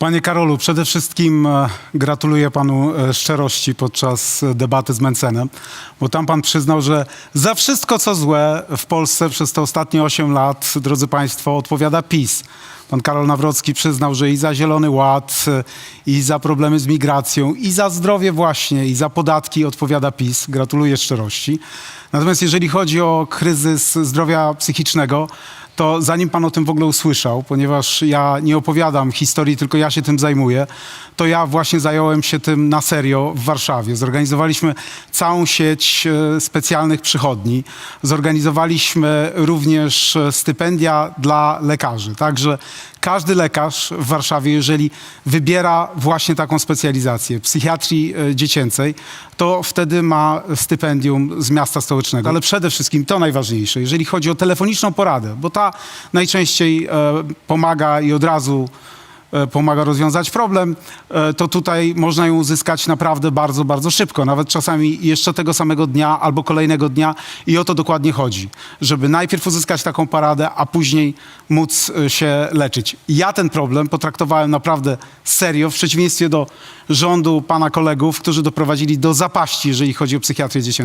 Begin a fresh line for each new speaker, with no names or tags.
Panie Karolu, przede wszystkim e, gratuluję panu e, szczerości podczas e, debaty z Mencenem, bo tam pan przyznał, że za wszystko, co złe w Polsce przez te ostatnie 8 lat, drodzy państwo, odpowiada PiS. Pan Karol Nawrocki przyznał, że i za Zielony Ład, i za problemy z migracją, i za zdrowie właśnie, i za podatki odpowiada PiS. Gratuluję szczerości. Natomiast jeżeli chodzi o kryzys zdrowia psychicznego, to zanim pan o tym w ogóle usłyszał, ponieważ ja nie opowiadam historii, tylko ja się tym zajmuję, to ja właśnie zająłem się tym na serio w Warszawie. Zorganizowaliśmy całą sieć e, specjalnych przychodni. Zorganizowaliśmy również e, stypendia dla lekarzy. Także każdy lekarz w Warszawie, jeżeli wybiera właśnie taką specjalizację psychiatrii e, dziecięcej, to wtedy ma stypendium z miasta stołecznego. Ale przede wszystkim to najważniejsze, jeżeli chodzi o telefoniczną poradę, bo ta najczęściej e, pomaga i od razu e, pomaga rozwiązać problem, e, to tutaj można ją uzyskać naprawdę bardzo, bardzo szybko, nawet czasami jeszcze tego samego dnia albo kolejnego dnia i o to dokładnie chodzi, żeby najpierw uzyskać taką paradę, a później móc się leczyć. Ja ten problem potraktowałem naprawdę serio, w przeciwieństwie do rządu pana kolegów, którzy doprowadzili do zapaści, jeżeli chodzi o psychiatrię dziecięcą.